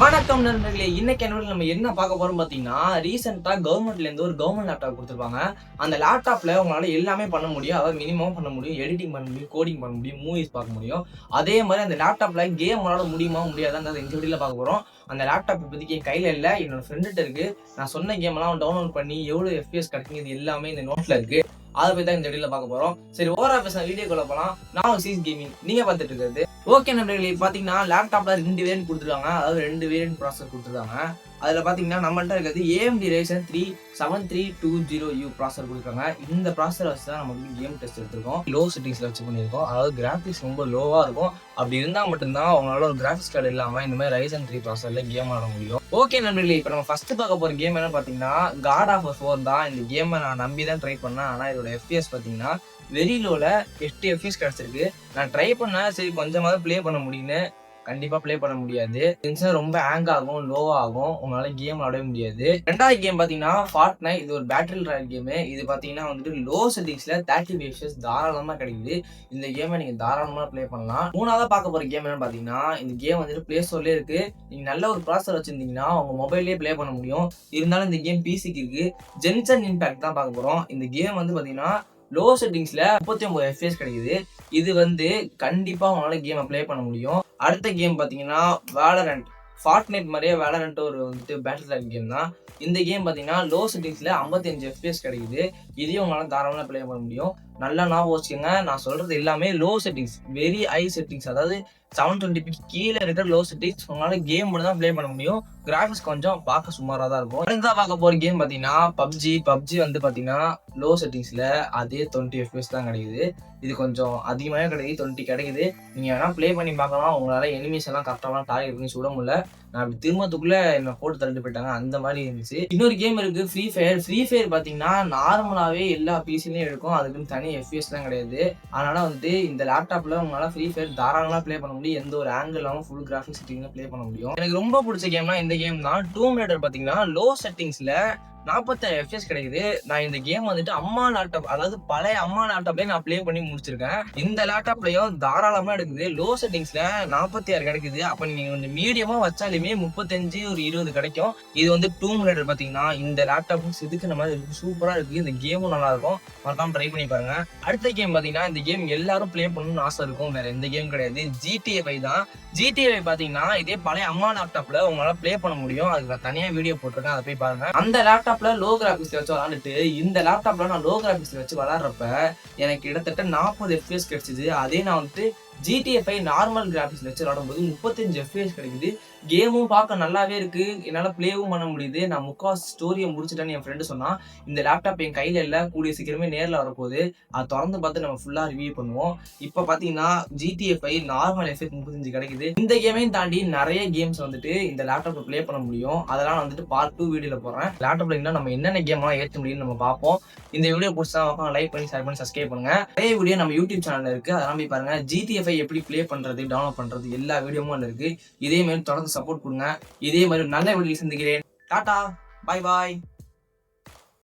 வணக்கம் நண்பர்களே இன்னைக்கு என்ன நம்ம என்ன பார்க்க போறோம் பாத்தீங்கன்னா ரீசெண்டா கவர்மெண்ட்ல இருந்து ஒரு கவர்மெண்ட் லேப்டாப் கொடுத்துருப்பாங்க. அந்த லேப்டாப்ல உங்களால எல்லாமே பண்ண முடியும். அதாவது மினிமம் பண்ண முடியும் எடிட்டிங் பண்ண முடியும் கோடிங் பண்ண முடியும் மூவிஸ் பார்க்க முடியும். அதே மாதிரி அந்த லேப்டாப்ல கேம் விளாட முடியுமா முடியாதான்றது இந்த வீடியோல பார்க்க போறோம். அந்த லேப்டாப் இப்போதைக்கு என் கையில இல்ல என்னோட ஃப்ரெண்டுகிட்ட இருக்கு. நான் சொன்ன கேம் எல்லாம் டவுன்லோட் பண்ணி எவ்வளவு எஃபிஎஸ் கிடைக்குது இது எல்லாமே இந்த நோட்ல இருக்கு. அதை பத்தி தான் இந்த வீடியோல பார்க்க போறோம். சரி ஓவரா வீடியோ வீடியோக்குள்ள போலாம். நான் சீஸ் கேமிங் நீங்க பார்த்துட்டு இருக்கிறது ஓகே நண்பர்களே பாத்தீங்கன்னா லேப்டாப்ல ரெண்டு வேரியன்ட் கொடுத்துருக்காங்க. அதாவது ரெண்டு வேரியன்ட் ப்ராசஸர் கொடுத்துருக்காங்க. அதில் பார்த்தீங்கன்னா நம்மள்ட்ட இருக்கிறது AMD Ryzen three seven three two zero U processor கொடுக்குறாங்க. இந்த ப்ராசர் வச்சு தான் நம்ம வந்து கேம் டெஸ்ட் எடுத்திருக்கோம். லோ செட்டிங்ஸில் வச்சு பண்ணியிருக்கோம். அதாவது கிராஃபிக்ஸ் ரொம்ப லோவாக இருக்கும். அப்படி இருந்தால் மட்டும்தான் அவங்களால ஒரு கிராஃபிக்ஸ் கார்டு இல்லாமல் இந்த மாதிரி ரைசன் த்ரீ ப்ராசரில் கேம் ஆட முடியும். ஓகே நண்பர்களே இப்போ நம்ம ஃபஸ்ட்டு பார்க்க போகிற கேம் என்ன பார்த்தீங்கன்னா காட் ஆஃப் ஃபோர் தான். இந்த கேமை நான் நம்பி தான் ட்ரை பண்ணேன். ஆனால் இதோட எஃபிஎஸ் பார்த்தீங்கன்னா வெரி லோல எட்டு எஃபிஎஸ் கிடச்சிருக்கு. நான் ட்ரை பண்ணேன். சரி கொஞ்சமாவது ப்ளே பண்ண முடியும்னு கண்டிப்பா ப்ளே பண்ண முடியாது. டென்ஷன் ரொம்ப ஹேங் ஆகும் லோ ஆகும். உங்களால கேம் விளாடவே முடியாது. ரெண்டாவது கேம் பாத்தீங்கன்னா ஃபார்ட் நைட் இது ஒரு பேட்டரி ராயல் கேமு இது பாத்தீங்கன்னா வந்துட்டு லோ செட்டிங்ஸ்ல தேர்ட்டி பேஷஸ் தாராளமா கிடைக்குது. இந்த கேமை நீங்க தாராளமா ப்ளே பண்ணலாம். மூணாவதா பார்க்க போற கேம் என்னன்னு பாத்தீங்கன்னா இந்த கேம் வந்துட்டு பிளே ஸ்டோர்லயே இருக்கு. நீங்க நல்ல ஒரு ப்ராசர் வச்சிருந்தீங்கன்னா உங்க மொபைல்லயே ப்ளே பண்ண முடியும். இருந்தாலும் இந்த கேம் பிசிக்கு இருக்கு. ஜென்சன் இம்பாக்ட் தான் பார்க்க போறோம். இந்த கேம் வந்து பாத்தீங்கன்னா லோ செட்டிங்ஸில் முப்பத்தி ஒன்பது எஃப்எஸ் கிடைக்குது. இது வந்து கண்டிப்பாக உங்களால் கேமை ப்ளே பண்ண முடியும். அடுத்த கேம் பார்த்தீங்கன்னா வேலரண்ட் ஃபார்ட்நைட் மாதிரியே வேலரண்ட் ஒரு வந்துட்டு பேட்டில் ராயல் கேம் தான். இந்த கேம் பார்த்தீங்கன்னா லோ செட்டிங்ஸில் ஐம்பத்தஞ்சு எஃபிஎஸ் கிடைக்குது. இதையும் உங்களால் தாராளமாக ப்ளே பண்ண முடியும். நல்லா நான் வச்சுக்கோங்க நான் சொல்கிறது எல்லாமே low settings very high settings அதாவது செவன் டுவெண்ட்டி கீழே இருக்கிற லோ செட்டிங்ஸ் உங்களால் கேம் மட்டும் தான் ப்ளே பண்ண முடியும். கிராஃபிக்ஸ் கொஞ்சம் பார்க்க சுமாராக தான் இருக்கும். அடுத்ததா பார்க்க போகிற கேம் பார்த்தீங்கன்னா பப்ஜி பப்ஜி வந்து பார்த்தீங்கன்னா லோ செட்டிங்ஸில் அதே டுவெண்ட்டி எஃப்எஸ் தான் கிடைக்குது. இது கொஞ்சம் அதிகமாகவே கிடைக்குது டுவெண்ட்டி கிடைக்குது. நீங்கள் வேணால் ப்ளே பண்ணி பார்க்கலாம். உங்களால் எனிமீஸ் எல்லாம் கரெக்டாக டார்கெட் பண்ணி சுட முடியல. that நான் அப்படி திரும்பத்துக்குள்ள என்ன போட்டு தள்ளிட்டு போயிட்டாங்க. அந்த மாதிரி இருந்துச்சு. இன்னொரு கேம் இருக்கு ஃப்ரீ ஃபயர் ஃப்ரீ ஃபயர் பாத்தீங்கன்னா நார்மலாவே எல்லா பிசிலையும் இருக்கும் அதுக்குன்னு தனி எஃப்எஸ் தான் கிடையாது. அதனால வந்துட்டு இந்த லேப்டாப்ல உங்களால ஃப்ரீ ஃபயர் தாராளமா ப்ளே பண்ண முடியும். எந்த ஒரு ஆங்கிள் இல்லாமல் ஃபுல் கிராஃபிக் செட்டிங்ல ப்ளே பண்ண முடியும். எனக்கு ரொம்ப பிடிச்ச கேம்னா இந்த கேம் தான். டூம் ரைடர் பாத்தீங்கன்னா லோ செட்டிங்ஸ்ல நாற்பத்தாயிரம் எஃப்எஸ் கிடைக்குது. நான் இந்த கேம் வந்துட்டு அம்மா லேப்டாப் அதாவது பழைய அம்மா லேப்டாப்லேயே நான் ப்ளே பண்ணி முடிச்சிருக்கேன். இந்த லேப்டாப்லையும் தாராளமாக எடுக்குது. லோ செட்டிங்ஸில் நாற்பத்தி ஆறு கிடைக்குது. அப்போ நீங்கள் கொஞ்சம் மீடியமாக வச்சாலே வச்சாலுமே முப்பத்தஞ்சு ஒரு இருபது கிடைக்கும். இது வந்து டூ ரைடர் பாத்தீங்கன்னா இந்த லேப்டாப்பும் செதுக்குன மாதிரி இருக்கு சூப்பரா இருக்கு. இந்த கேமும் நல்லா இருக்கும். மறக்காம ட்ரை பண்ணி பாருங்க. அடுத்த கேம் பாத்தீங்கன்னா இந்த கேம் எல்லாரும் ப்ளே பண்ணணும்னு ஆசை இருக்கும். வேற எந்த கேம் கிடையாது. ஜிடிஏ தான். ஜிடிஏ பாத்தீங்கன்னா இதே பழைய அம்மா லேப்டாப்ல உங்களால ப்ளே பண்ண முடியும். அதுக்கு நான் தனியா வீடியோ போட்டிருக்கேன். அதை போய் பாருங்க. அந்த லேப்டாப்ல லோ கிராபிக்ஸ் வச்சு விளாண்டுட்டு இந்த லேப்டாப்ல நான் லோ கிராபிக்ஸ் வச்சு விளாடுறப்ப எனக்கு கிட்டத்தட்ட நாற்பது எஃபிஎஸ் கிடைச்சிது. அதே நான் வந்துட்டு ஜிடிஎஃப்ஐ நார்மல் கிராஃபிக்ஸ் வச்சு விளாடும்போது முப்பத்தஞ்சு எஃப்எஸ் கிடைக்குது. கேமும் பார்க்க நல்லாவே இருக்கு. என்னால் ப்ளேவும் பண்ண முடியுது. நான் முக்கால் ஸ்டோரியை முடிச்சிட்டேன்னு என் ஃப்ரெண்டு சொன்னால் இந்த லேப்டாப் என் கையில் இல்லை. கூடிய சீக்கிரமே நேரில் வரப்போகுது. அதை திறந்து பார்த்து நம்ம ஃபுல்லாக ரிவ்யூ பண்ணுவோம். இப்போ பார்த்தீங்கன்னா ஜிடிஎஃப்ஐ நார்மல் எஃபெக்ட் முப்பத்தஞ்சு கிடைக்குது. இந்த கேமையும் தாண்டி நிறைய கேம்ஸ் வந்துட்டு இந்த லேப்டாப்பில் ப்ளே பண்ண முடியும். அதெல்லாம் வந்துட்டு பார்ட் டூ வீடியோவில் போகிறேன் லேப்டாப்பில் இன்னும் நம்ம என்னென்ன கேம்லாம் ஏற்ற முடியும்னு நம்ம பார்ப்போம். இந்த வீடியோ பிடிச்சா லைக் பண்ணி ஷேர் பண்ணி சப்ஸ்கிரைப் பண்ணுங்கள் நிறைய வீடியோ நம்ம யூடியூப் சேனலில் இருக்குது அதெல்லாம் போய் பாருங்கள் ஜிடிஎஃப்ஐ எப்படி ப்ளே பண்றது டவுன்லோட் பண்றது எல்லா வீடியோமும் அதில் இருக்கு. இதே மாதிரி தொடர்ந்து சப்போர்ட் கொடுங்க. இதே மாதிரி நல்ல வீடியோ சந்திக்கிறேன். டாடா பாய் பாய்